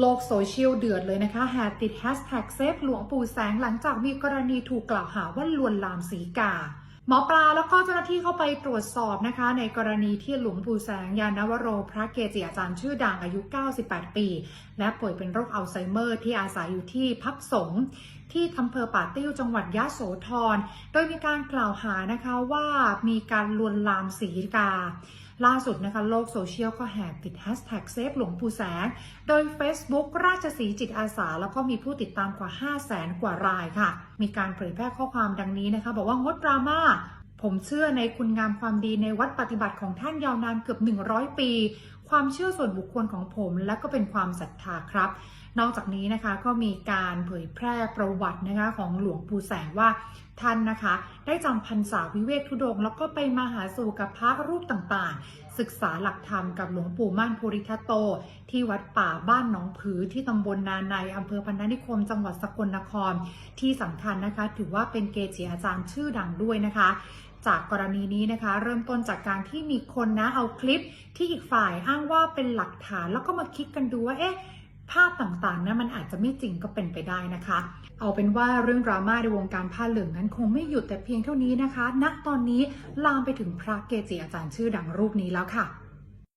โลกโซเชียลเดือดเลยนะคะแฮชติดแฮชแท็กเซฟหลวงปู่แสงหลังจากมีกรณีถูกกล่าวหาว่าลวนลามสีกา หมอปลาแล้วก็เจ้าหน้าที่เข้าไปตรวจสอบนะคะ ในกรณีที่หลวงปู่แสงยานวโร พระเกจิอาจารย์ชื่อดังอายุ 98 ปี และป่วยเป็นโรคอัลไซเมอร์ที่อาศัยอยู่ที่พักสงฆ์ ที่อำเภอป่าติ้วจังหวัดยะโสธร โดยมีการกล่าวหานะคะว่ามีการลวนลามสีกา ล่าสุดนะคะโลกโซเชียลก็แห่ติดแฮชแท็กเซฟหลวงปู่แสง โดย Facebook ราชสีจิตอาสา แล้วก็มีผู้ติดตามกว่า 5 0 0แสนกว่ารายค่ะ มีการเผยแพร่ข้อความดังนี้นะคะ บอกว่างดดราม่าผมเชื่อในคุณงามความดีในวัดปฏิบัติของท่านยาวนานเกือบ 100 ปี ความเชื่อส่วนบุคคลของผมและก็เป็นความศรัทธาครับ นอกจากนี้นะคะก็มีการเผยแพร่ประวัตินะคะของหลวงปู่แสงว่าท่านนะคะ ได้จำพรรษาวิเวกทุดง แล้วก็ไปมาหาสู่กับพระรูปต่างๆ ศึกษาหลักธรรมกับหลวงปู่มั่นภูริทัตโต ที่วัดป่าบ้านหนองผือที่ตำบลนาในอำเภอพันธนิคม จังหวัดสกลนคร ที่สำคัญนะคะ ถือว่าเป็นเกจิอาจารย์ชื่อดังด้วยนะคะจากกรณีนี้นะคะ เริ่มต้นจากการที่มีคนนะเอาคลิปที่อีกฝ่ายอ้างว่าเป็นหลักฐานแล้วก็มาคิดกันดูว่าเอ๊ะ ภาพต่างๆนะมันอาจจะไม่จริงก็เป็นไปได้นะคะ เอาเป็นว่าเรื่องดราม่าในวงการผ้าเหลืองนั้นคงไม่หยุดแต่เพียงเท่านี้นะคะณตอนนี้ลามไปถึงพระเกจิอาจารย์ชื่อดังรูปนี้แล้วค่ะ